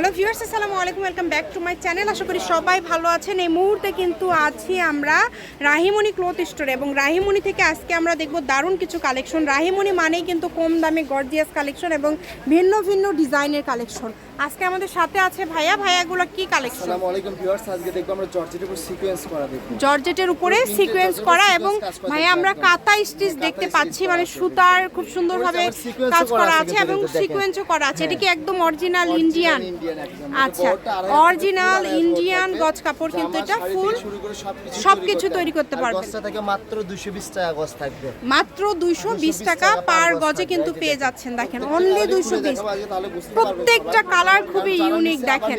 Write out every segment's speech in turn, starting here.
Hello viewers আসসালামু আলাইকুম welcome back to my channel. আশা করি সবাই ভালো আছেন। এই মুহূর্তে কিন্তু আছি আমরা রাহিমণি ক্লোথ স্টোরে এবং রাহিমণি থেকে আজকে আমরা দেখব দারুণ কিছু কালেকশন। রাহিমণি মানেই কিন্তু কম দামে গর্জিয়াস কালেকশন এবং ভিন্ন ভিন্ন ডিজাইনের কালেকশন। আজকে আমাদের সাথে আছে ভাইয়া। ভাইয়াগুলো কি কালেকশন? আসসালামু আলাইকুম ভিউয়ার্স আজকে দেখব আমরা জর্জেটের উপর সিকোয়েন্স করা দেখব। জর্জেটের উপরে সিকোয়েন্স করা এবং ভাইয়া আমরা। কাতা স্টিচ দেখতে পাচ্ছি মানে সুতার খুব সুন্দরভাবে কাজ করা আছে এবং। সিকোয়েন্সও করা আছে। এটা কি একদম অরিজিনাল ইন্ডিয়ান। আচ্ছা হাত থেকে অরিজিনাল ইন্ডিয়ান। গজ কাপড় কিন্তু এটা ফুল সবকিছু তৈরি করতে পারবেন। থাকে মাত্র 220 টাকা গজ থাকবে। মাত্র দুইশো বিশ 220 টাকা পার গজে কিন্তু পেয়ে যাচ্ছেন দেখেন অনলি colour দুইশো বিশ। দেখাবো আজকে তাহলে বুঝতে পারবেন প্রত্যেকটা কালার খুবই ইউনিক দেখেন।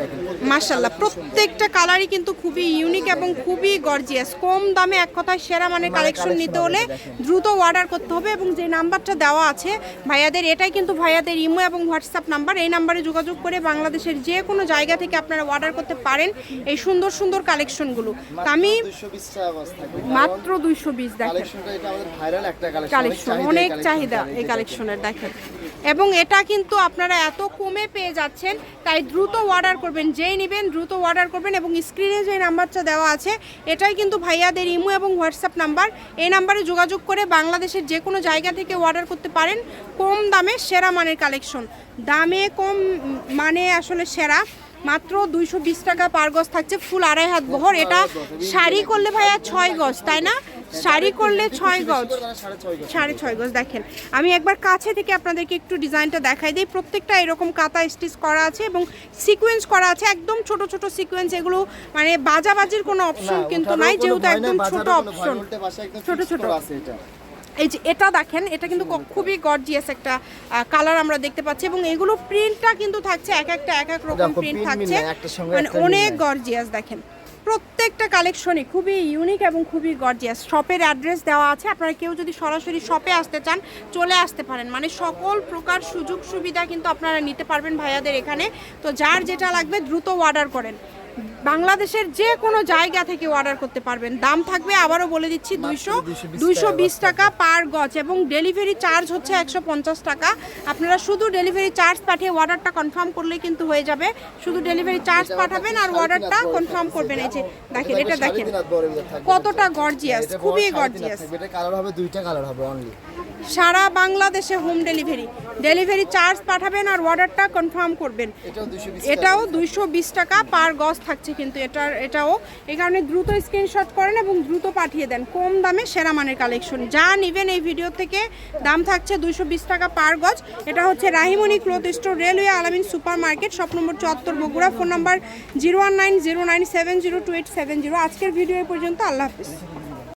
দেখেন। প্রত্যেকটা কালারই কিন্তু খুবই ইউনিক এবং খুবই গর্জিয়াস কম দামে এক কথায় সেরা মানের মানের কালেকশন নিতে হলে দ্রুত অর্ডার করতে হবে এবং যে নাম্বারটা দেওয়া আছে ভাইয়াদের এটাই কিন্তু ভাইয়াদের ইমো এবং হোয়াটসঅ্যাপ নাম্বার এই নাম্বারে যোগাযোগ করে বাংলাদেশের যে কোনো জায়গা থেকে আপনারা অর্ডার করতে পারেন এই সুন্দর সুন্দর কালেকশনগুলো তো আমি মাত্র 220 টাকা গজ থাকবে মাত্র দুইশো বিশ দেখেন। কালেকশন অনেক চাহিদা এই কালেকশনের দেখেন। এবং এটা কিন্তু আপনারা এত কমে পেয়ে যাচ্ছেন, তাই দ্রুত অর্ডার করবেন, যেই নেবেন দ্রুত অর্ডার করবেন এবং স্ক্রিনে যে নাম্বারটা দেওয়া আছে, এটাই কিন্তু ভাইয়াদের ইমো এবং হোয়াটসঅ্যাপ নাম্বার। এই নাম্বারে যোগাযোগ করে বাংলাদেশের যে কোনো জায়গা থেকে অর্ডার করতে পারেন, কম দামে সেরা মানের কালেকশন দামে কম মানে আসলে সেরা, মাত্র দুইশো বিশ টাকা পার গজ থাকছে ফুল আড়াই হাত বহর। এটা শাড়ি করলে ভাইয়া ছয় গজ, তাই না? শাড়ি করলে ছয় গজ। সাড়ে ছয় গজ। দেখেন। আমি একবার কাছে থেকে আপনাদেরকে একটু ডিজাইনটা দেখাই দিই। প্রত্যেকটা এরকম কাতা স্টিচ করা আছে এবং সিকোয়েন্স করা আছে। একদম ছোট ছোট সিকোয়েন্স এগুলো মানে বাজাবাজির কোনো অপশন কিন্তু নাই যেহেতু একদম ছোট অপশন। ছোট ছোট। আছে এটা। এই যে এটা দেখেন এটা কিন্তু খুবই গর্জিয়াস একটা কালার আমরা দেখতে পাচ্ছি এবং এগুলো প্রিন্টটা কিন্তু থাকছে এক একটা এক এক রকম প্রিন্ট থাকছে। মানে অনেক গর্জিয়াস দেখেন। প্রত্যেকটা কালেকশনই খুবই ইউনিক এবং খুবই গর্জিয়াস শপের অ্যাড্রেস দেওয়া আছে। আপনারা কেউ যদি সরাসরি শপে আসতে চান, চলে আসতে পারেন। মানে সকল প্রকার সুযোগ সুবিধা কিন্তু আপনারা নিতে পারবেন ভাইয়াদের এখানে। তো যার যেটা লাগবে দ্রুত অর্ডার করেন। বাংলাদেশের যে কোনো জায়গা থেকে অর্ডার করতে পারবেন। দাম থাকবে আবারও বলে দিচ্ছি দুইশো দুইশো বিশ টাকা পার গজ এবং ডেলিভারি চার্জ হচ্ছে একশো পঞ্চাশ টাকা। আপনারা শুধু ডেলিভারি চার্জ পাঠিয়ে অর্ডারটা কনফার্ম করলেই কিন্তু হয়ে যাবে। শুধু ডেলিভারি চার্জ পাঠাবেন আর অর্ডারটা কনফার্ম করবেন। এই যে দেখেন এটা দেখেন। কতটা গর্জিয়াস খুবই গর্জিয়াস এটা কালার হবে দুইটা কালার হবে অনলি সারা বাংলাদেশে হোম ডেলিভারি। ডেলিভারি চার্জ পাঠাবেন আর অর্ডারটা কনফার্ম করবেন। এটাও দুইশো বিশ টাকা। পার গজ থাকছে কিন্তু এটার এটাও এই কারণে দ্রুত স্ক্রিনশট করেন এবং দ্রুত পাঠিয়ে দেন। কম দামে সেরা মানের কালেকশন যা নেবেন এই ভিডিও থেকে দাম থাকছে দুইশো বিশ টাকা পার গজ। এটা হচ্ছে Rahimoni cloth store railway Alamin super market shop number চত্বর Bogura phone number zero one nine zero nine seven zero two eight seven zero. আজকের ভিডিও পর্যন্ত আল্লাহ হাফিজ।